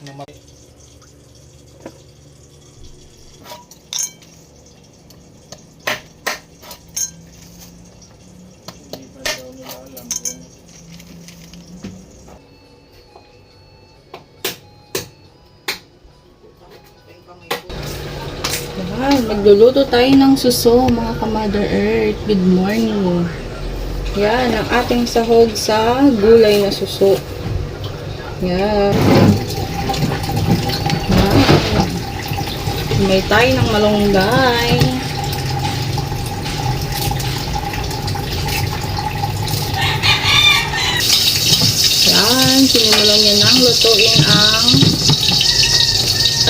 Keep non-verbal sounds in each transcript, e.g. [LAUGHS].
na ma- Hindi pa daw nila alam kung magluluto tayo ng suso, mga ka-Mother Earth. Good morning. Yan, ang ating sahog sa gulay na suso. Yan. May tayo ng malunggay. Yan, sinimulan niya nang lutuin ang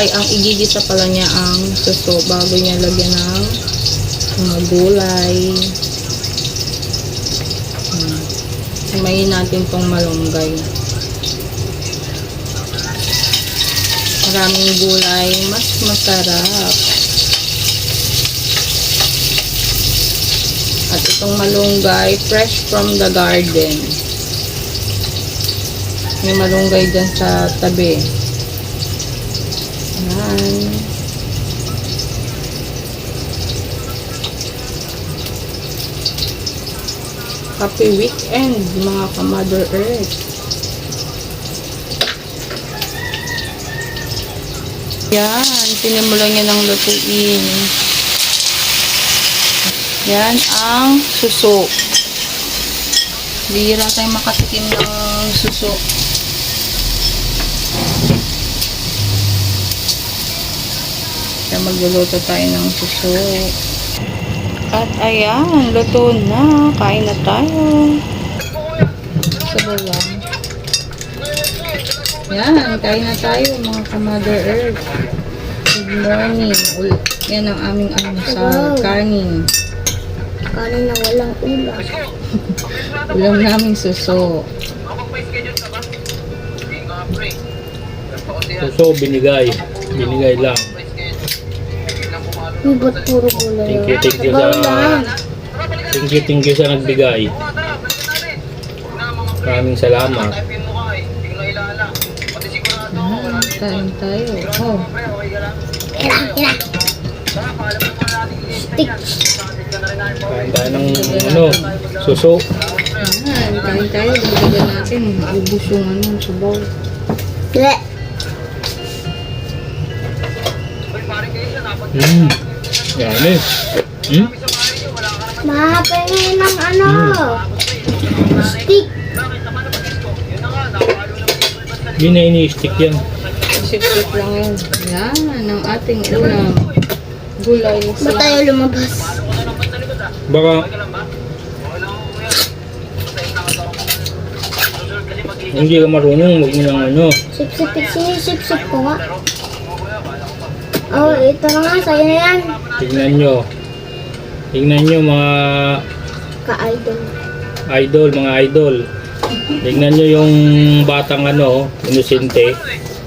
ay ang igigisa pala niya ang suso bago niya lagyan ng mga gulay. Hmm. Himayin natin tong malunggay. Maraming gulay, mas masarap. At itong malunggay, fresh from the garden. May malunggay dyan sa tabi. Yan. Happy weekend, mga ka-Mother Earth. Yan, sinimulan niya ng lutuin. Yan ang suso. Bihira tayong makatikim ng suso. Kaya magluluto tayo ng suso. At ayan, luto na. Kain na tayo. Lang. Yan, kain na tayo mga ka-Mother Earth. Good morning. Ul- Yan ang aming ano sa kanin. Kanin na walang ulam. [LAUGHS] Ulam naming suso. Puso, binigay. Binigay lang. Uy, ba't puro gulay? Thank you, thank you sa... Thank you, thank you sa nagbigay. Maraming salamat. Kain tayo. Oh, Kailan, kailan. Stick. Kain tayo ng ano, suso. yan, kain tayo. Bigyan natin. Ubus yung ano, sabaw. Le. Hmm. Yan eh. Hmm? Mahapin ng ano. Stick. Hindi na ini-stick yan. Sip-sip lang yan. Yan, ang ating ulam. Gulay Ba't sa... tayo lumabas? Baka hindi ka marunong, huwag mo lang ano. Sip-sip, sinisip-sip ko nga. Oh, ito na nga, sa'yo na yan. Tignan nyo. Tignan nyo mga Ka-idol. idol, mga idol. Tignan nyo yung batang ano, inosente.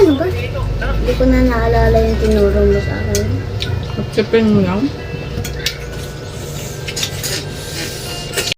paano ba? Hindi ko na naalala yung tinuro mo sa akin. Sipin mo lang.